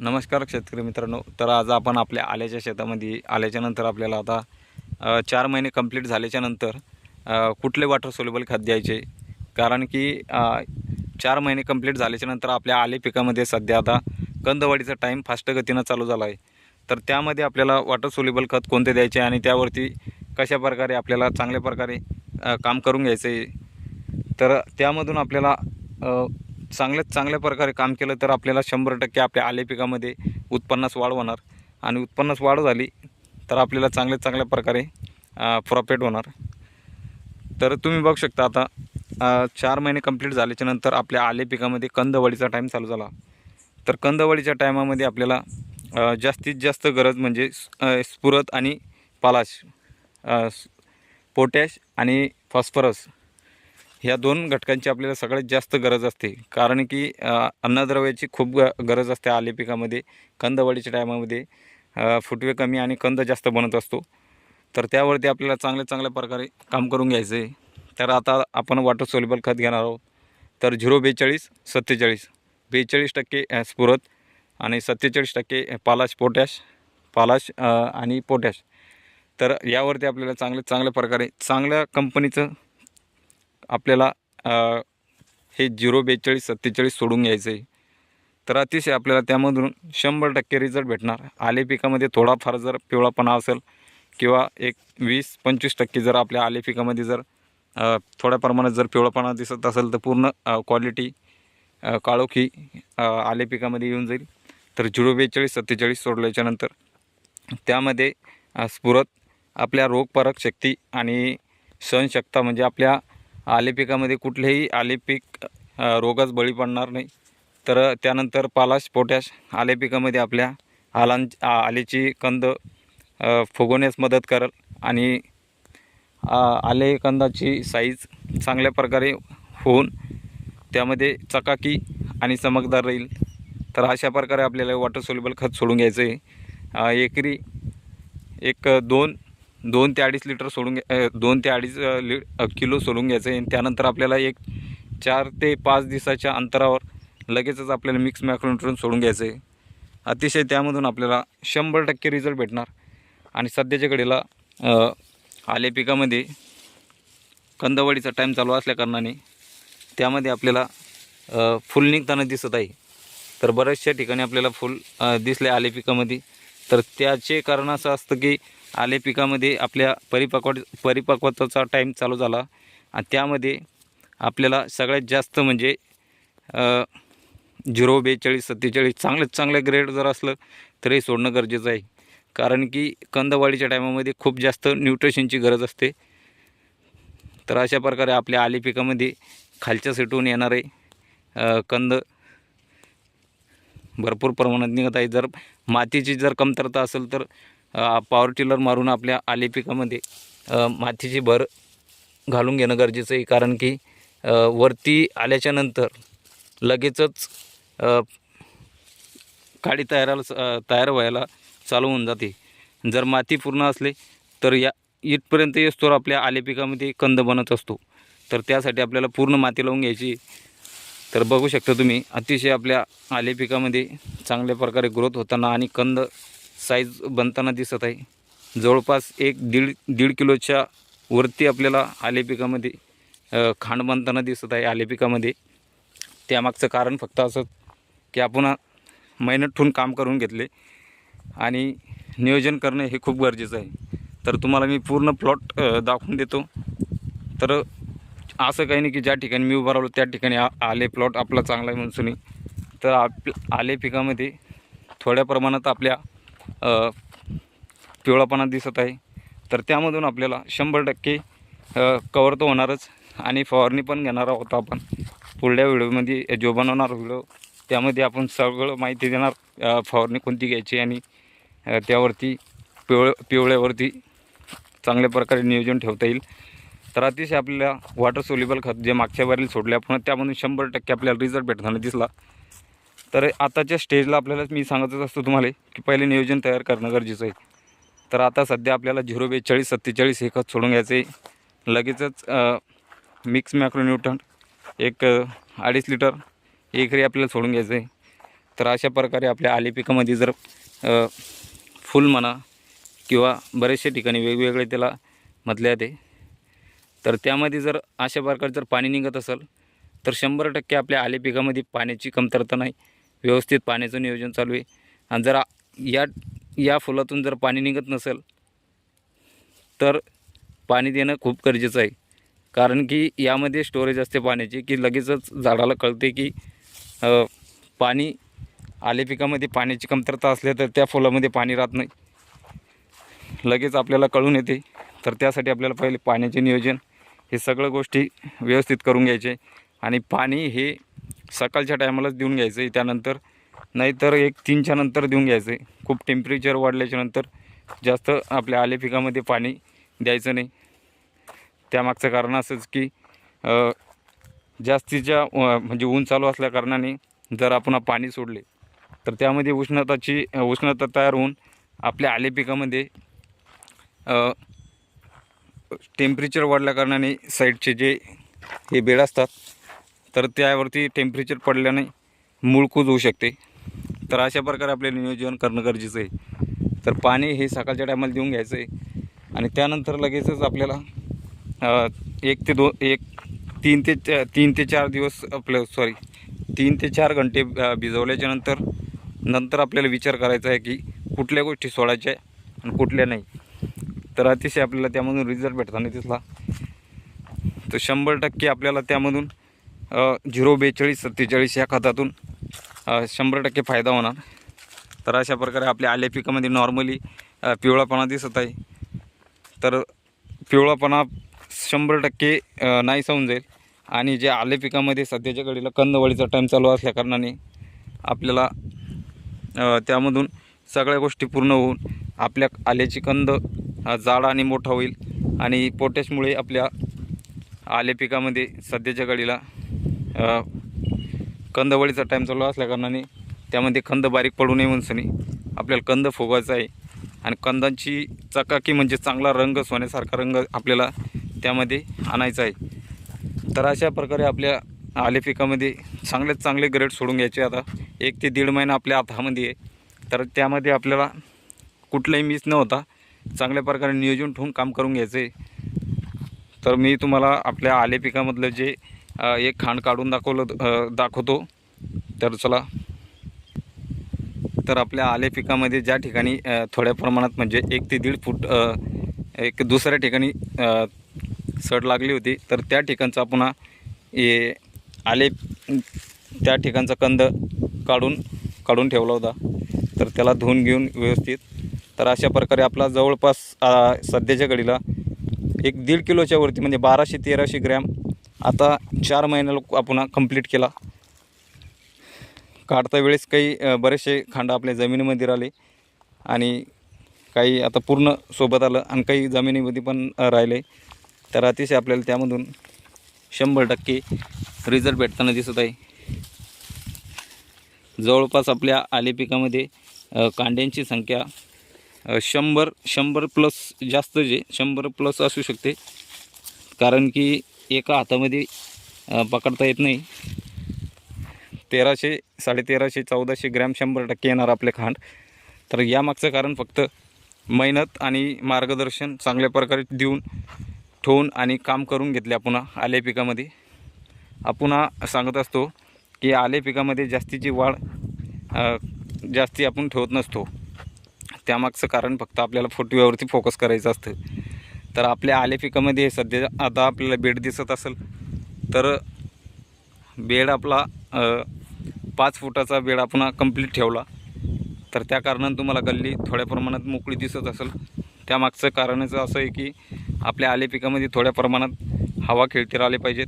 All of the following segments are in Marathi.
नमस्कार शेतकरी मित्रांनो. तर आज आपण आपल्या आल्याच्या शेतामध्ये आल्याच्यानंतर आपल्याला आता चार महिने कंप्लीट झाल्याच्यानंतर कुठले वॉटर सोल्युबल खत द्यायचे? कारण की चार महिने कंप्लीट झाल्याच्यानंतर आपल्या आले पिकामध्ये सध्या आता कंदवाडीचा टाईम फास्ट गतीनं चालू झाला आहे तर त्यामध्ये आपल्याला वॉटर सोल्युबल खत कोणते द्यायचे आणि त्यावरती कशा प्रकारे आपल्याला चांगल्या प्रकारे काम करून घ्यायचं आहे तर त्यामधून आपल्याला चांगल्यात चांगल्या प्रकारे काम केलं तर आपल्याला शंभर टक्के आपल्या आले पिकामध्ये उत्पन्नास वाढ होणार. आणि उत्पन्नास वाढ झाली तर आपल्याला चांगल्या चांगल्या प्रकारे प्रॉफिट होणार. तर तुम्ही बघू शकता आता चार महिने कंप्लीट झाल्याच्यानंतर आपल्या आले पिकामध्ये कंदवळीचा टाईम चालू झाला. तर कंदवळीच्या टायमामध्ये आपल्याला जास्तीत जास्त गरज म्हणजे स्फुरत आणि पालाश पोटॅश आणि फॉस्फरस ह्या दोन घटकांची आपल्याला सगळ्यात जास्त गरज असते. कारण की अन्नद्रव्याची खूप ग गरज असते आले पिकामध्ये कंदवडीच्या टायमामध्ये. फुटवे कमी आणि कंद जास्त बनत असतो. तर त्यावरती आपल्याला चांगल्या चांगल्या प्रकारे काम करून घ्यायचं आहे तर आता आपण वॉटर सोल्युबल खत घेणार आहोत. तर झिरो बेचाळीस सत्तेचाळीस. बेचाळीस टक्के स्फुरत आणि सत्तेचाळीस टक्के पालाश पोटॅश पालाश आणि पोटॅश. तर यावरती आपल्याला चांगल्या चांगल्या प्रकारे चांगल्या कंपनीचं आपल्याला हे झिरो बेचाळीस सत्तेचाळीस सोडून घ्यायचं आहे तर अतिशय आपल्याला त्यामधून शंभर टक्के रिझल्ट भेटणार. आले पिकामध्ये थोडाफार जर पिवळापणा असेल किंवा एक वीस पंचवीस टक्के जर आपल्या आले पिकामध्ये जर थोड्या प्रमाणात जर पिवळापणा दिसत असेल तर पूर्ण क्वालिटी काळोखी आले पिकामध्ये येऊन जाईल. तर झिरो बेचाळीस सत्तेचाळीस सोडल्याच्यानंतर त्यामध्ये स्फुरत आपल्या रोगपरक शक्ती आणि सहनशक्ता म्हणजे आपल्या आले पिकामध्ये कुठलेही आले पीक रोगास बळी पडणार नाही. तर त्यानंतर पालाश पोटॅश आले पिकामध्ये आपल्या आलां आलेची कंद फुगवण्यास मदत करेल आणि आले कंदाची साईज चांगल्या प्रकारे होऊन त्यामध्ये चकाकी आणि चमकदार राहील. तर अशा प्रकारे आपल्याला वॉटर सोल्युबल खत सोडून घ्यायचं आहे एकरी एक दोन दोन ते अडीच लिटर सोडून घ्या दोन ते अडीच लि किलो सोडून घ्यायचं आहे. आणि त्यानंतर आपल्याला एक चार ते पाच दिवसाच्या अंतरावर लगेचच आपल्याला मिक्स मॅक्रोन्यूट्रन सोडून घ्यायचं आहे. अतिशय त्यामधून आपल्याला शंभर टक्के रिझल्ट भेटणार. आणि सध्याच्या घडीला अ, आले पिकामध्ये कंदवाडीचा टाईम चालू असल्याकारणाने त्यामध्ये आपल्याला फुल निघताना दिसत आहे. तर बऱ्याचशा ठिकाणी आपल्याला फुल दिसले आले पिकामध्ये. तर त्याचे कारण असं असतं की आले पिकामध्ये आपल्या परिपक्व परिपक्वताचा टाईम चालू झाला. आणि त्यामध्ये आपल्याला सगळ्यात जास्त म्हणजे झिरो बेचाळीस सत्तेचाळीस चांगल्यात चांगलं ग्रेड जर असलं तरी सोडणं गरजेचं आहे. कारण की कंदवाडीच्या टायमामध्ये खूप जास्त न्यूट्रिशनची गरज असते. तर अशा प्रकारे आपल्या आले पिकामध्ये खालच्या सेटून येणारे कंद भरपूर प्रमाणात निघत आहे जर मातीची जर कमतरता असेल तर पॉवर टिलर मारून आपल्या आले पिकामध्ये मातीची भर घालून घेणं गरजेचं आहे. कारण की वरती आल्याच्यानंतर लगेचच काडी तयाराला तयार व्हायला चालू होऊन जाते. जर माती पूर्ण असले तर या इथपर्यंत येस्तोवर आपल्या आले पिकामध्ये कंद बनत असतो. तर त्यासाठी आपल्याला पूर्ण माती लावून घ्यायची. तर बघू शकता तुम्ही अतिशय आपल्या आले पिकामध्ये चांगल्या प्रकारे ग्रोथ होताना आणि कंद साईज बनताना दिसत आहे. जवळपास एक दीड दीड किलोच्या वरती आपल्याला आले पिकामध्ये खांड बनताना दिसत आहे आले पिकामध्ये. त्यामागचं कारण फक्त असं की आपण मेहनत ठेवून काम करून घेतले आणि नियोजन करणं हे खूप गरजेचं आहे. तर तुम्हाला मी पूर्ण प्लॉट दाखवून देतो. तर असं काही नाही की ज्या ठिकाणी मी उभा राहिलो त्या ठिकाणी आ आले प्लॉट आपला चांगला आहे म्हणून तर आप आले पिकामध्ये थोड्या प्रमाणात आपल्या पिवळापणा दिसत आहे. तर त्यामधून आपल्याला शंभर टक्के कवर तर होणारच आणि फवारणी पण घेणार आहोत आपण. पुढल्या व्हिडिओमध्ये जो बनवणार व्हिडिओ त्यामध्ये आपण सगळं माहिती देणार फवारणी कोणती घ्यायची आणि त्यावरती पिवळ पिवळ्यावरती चांगल्या प्रकारे नियोजन ठेवता येईल. तर अतिशय आपल्याला वॉटर सोल्युबल खत जे मागच्या बारील सोडले आपण त्यामधून शंभर टक्के आपल्याला रिझल्ट भेटताना दिसला. तर आताच्या स्टेजला आपल्याला मी सांगतच असतो तुम्हाला की पहिले नियोजन तयार करणं गरजेचं आहे. तर आता सध्या आपल्याला झिरो बेचाळीस सत्तेचाळीस हे खत सोडून घ्यायचं आहे. लगेचच मिक्स मॅक्रोन्यूटन एक अडीच लिटर एकरी आपल्याला सोडून घ्यायचं आहे. तर अशा प्रकारे आपल्या आले पिकामध्ये जर फुल म्हणा किंवा बरेचशा ठिकाणी वेगवेगळे त्याला म्हटले जाते तर त्यामध्ये जर अशा प्रकारे जर पाणी निघत असेल तर शंभर टक्के आपल्या आले पिकामध्ये पाण्याची कमतरता नाही. व्यवस्थित पाण्याचं नियोजन चालू आहे. आणि जर या या फुलातून जर पाणी निघत नसेल तर पाणी देणं खूप गरजेचं आहे. कारण की यामध्ये स्टोरेज असते पाण्याची की लगेचच झाडाला कळते की पाणी आले पिकामध्ये पाण्याची कमतरता असल्या तर त्या फुलामध्ये पाणी राहत नाही. लगेच आपल्याला कळून येते. तर त्यासाठी आपल्याला पहिले पाण्याचे नियोजन हे सगळं गोष्टी व्यवस्थित करून घ्यायचे. आणि पाणी हे सकाळच्या टायमालाच देऊन घ्यायचं आहे त्यानंतर नाहीतर एक तीनच्या नंतर देऊन घ्यायचं आहे खूप टेम्परेचर वाढल्याच्या नंतर जास्त आपल्या आले पिकामध्ये पाणी द्यायचं नाही. त्यामागचं कारण असंच की जास्तीच्या म्हणजे ऊन चालू असल्या कारणाने जर आपण पाणी सोडले तर त्यामध्ये उष्णताची उष्णता तयार होऊन आपल्या आले पिकामध्ये टेम्परेचर वाढल्याकारणाने साईडचे जे हे बेड असतात तर त्यावरती टेम्परेचर पडल्याने मूळकूज होऊ शकते. तर अशा प्रकारे आपल्याला नियोजन करणं गरजेचं आहे. तर पाणी हे सकाळच्या टायमाला देऊन घ्यायचं आहे आणि त्यानंतर लगेचच आपल्याला एक ते दो एक तीन ते चा- तीन ते चार दिवस आपलं सॉरी तीन ते चार घंटे भिजवल्याच्या नंतर नंतर आपल्याला विचार करायचा आहे की कुठल्या गोष्टी सोडायच्या आहे आणि कुठल्या नाही. तर अतिशय आपल्याला त्यामधून रिझल्ट भेटताना दिसला. तर शंभर टक्के आपल्याला त्यामधून झिरो बेचाळीस सत्तेचाळीस या खतातून शंभर टक्के फायदा होणार. तर अशा प्रकारे आपल्या आल्या पिकामध्ये नॉर्मली पिवळापणा दिसत आहे. तर पिवळापणा शंभर टक्के नाही होऊन जाईल. आणि जे आले पिकामध्ये सध्याच्या घडीला कंदवळीचा टाईम चालू असल्या कारणाने आपल्याला त्यामधून सगळ्या गोष्टी पूर्ण होऊन आपल्या आल्याची कंद जाड आणि मोठा होईल. आणि पोटॅशमुळे आपल्या आले पिकामध्ये सध्याच्या घडीला कंदवळीचा टाईम चालू असल्याकारणाने त्यामध्ये कंद बारीक पडू नये म्हणसनी आपल्याला कंद फुगवायचा आहे. आणि कंदांची चकाकी म्हणजे चांगला रंग सोन्यासारखा रंग आपल्याला त्यामध्ये आणायचा आहे. तर अशा प्रकारे आपल्या आले पिकामध्ये चांगल्यात चांगले ग्रेड सोडून घ्यायचे. आता एक ते दीड महिना आपल्या हातामध्ये आहे. तर त्यामध्ये आपल्याला कुठलाही मिस न होता चांगल्या प्रकारे नियोजन ठेवून काम करून घ्यायचं आहे. तर मी तुम्हाला आपल्या आले पिकामधलं जे एक खांड काढून दाखवलं दाखवतो. तर चला. तर आपल्या आले पिकामध्ये ज्या ठिकाणी थोड्या प्रमाणात म्हणजे एक ते दीड फूट एक दुसऱ्या ठिकाणी सड लागली होती. तर त्या ठिकाणचा पुन्हा हे आले त्या ठिकाणचा कंद काढून काढून ठेवला होता. तर त्याला धुवून घेऊन व्यवस्थित. तर अशा प्रकारे आपला जवळपास सध्याच्या घडीला एक दीड किलोच्या वरती म्हणजे बाराशे तेराशे ग्रॅम आता चार महिन्याला आपण कंप्लीट केला. काढता वेळेस काही बरेचसे खांड आपल्या जमिनीमध्ये राहिले आणि काही आता पूर्ण सोबत आलं आणि काही जमिनीमध्ये पण राहिले. तर अतिशय आपल्याला त्यामधून शंभर टक्के रिझल्ट भेटताना दिसत आहे. जवळपास आपल्या आले पिकामध्ये कांड्यांची संख्या शंभर शंभर प्लस जास्त जे शंभर प्लस असू शकते. कारण की एका हातामध्ये पकडता येत नाही. तेराशे साडेतेराशे चौदाशे ग्रॅम शंभर टक्के येणार आपले खांड. तर यामागचं कारण फक्त मेहनत आणि मार्गदर्शन चांगल्या प्रकारे देऊन ठेवून आणि काम करून घेतले आपण आले पिकामध्ये. आपण सांगत असतो की आले पिकामध्ये जास्तीची वाढ जास्ती आपण ठेवत नसतो. त्यामागचं कारण फक्त आपल्याला फुटव्यावरती फोकस करायचं असतं. तर आपल्या आले पिकामध्ये सध्या आता आपल्याला बेड दिसत असेल तर बेड आपला पाच फुटाचा बेड आपण कंप्लीट ठेवला. तर त्या कारणानं तुम्हाला गल्ली थोड्या प्रमाणात मोकळी दिसत असेल. त्यामागचं कारणच असं आहे की आपल्या आले पिकामध्ये थोड्या प्रमाणात हवा खेळती राहिले पाहिजेत.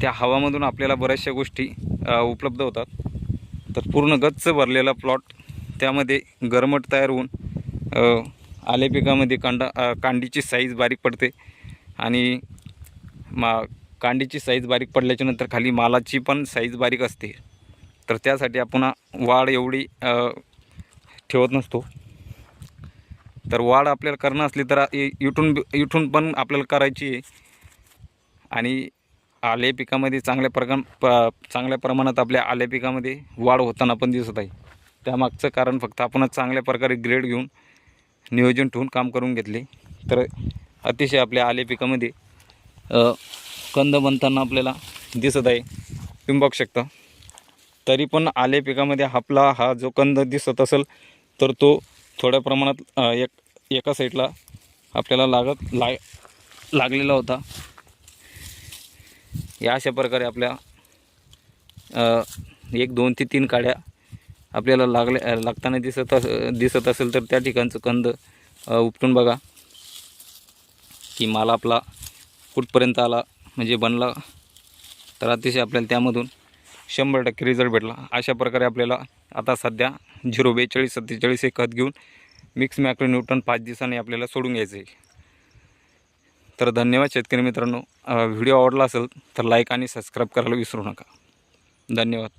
त्या हवामधून आपल्याला बऱ्याचशा गोष्टी उपलब्ध होतात. तर पूर्ण गच्च भरलेला प्लॉट त्यामध्ये गरमट तयार होऊन आले पिकामध्ये कांडा कांडीची साईज बारीक पडते. आणि मा कांडीची साईज बारीक पडल्याच्यानंतर खाली मालाची पण साईज बारीक असते. तर त्यासाठी आपण वाढ एवढी ठेवत नसतो. तर वाढ आपल्याला करणं असली तर इथून इथून पण आपल्याला करायची आहे. आणि आले पिकामध्ये चांगल्या प्रकार प चांगल्या प्रमाणात आपल्या आले पिकामध्ये वाढ होताना पण दिसत आहे. त्यामागचं कारण फक्त आपणच चांगल्या प्रकारे ग्रेड घेऊन नियोजन ठेवून काम करून घेतले. तर अतिशय आपल्या आले पिकामध्ये कंद बनताना आपल्याला दिसत आहे. तुम्ही बघू शकता. तरी पण आले पिकामध्ये आपला हा जो कंद दिसत असेल तर तो थोड्या प्रमाणात एक एका साईडला आपल्याला लागत ला लागलेला होता. या अशा प्रकारे आपल्या एक दोन ते तीन काड्या आपल्याला लागले लागताना दिसत अस दिसत असेल तर त्या ठिकाणचं कंद उपटून बघा. की माल आपला कुठपर्यंत आला म्हणजे बनला. तर अतिशय आपल्याला त्यामधून शंभर टक्के रिझल्ट भेटला. अशा प्रकारे आपल्याला आता सध्या झिरो बेचाळीस सत्तेचाळीस हे खत घेऊन मिक्स मॅक्रो न्यूटन पाच दिवसांनी आपल्याला सोडून घ्यायचं आहे तर धन्यवाद शेतकरी मित्रांनो. व्हिडिओ आवडला असेल तर लाईक आणि सबस्क्राईब करायला विसरू नका. धन्यवाद.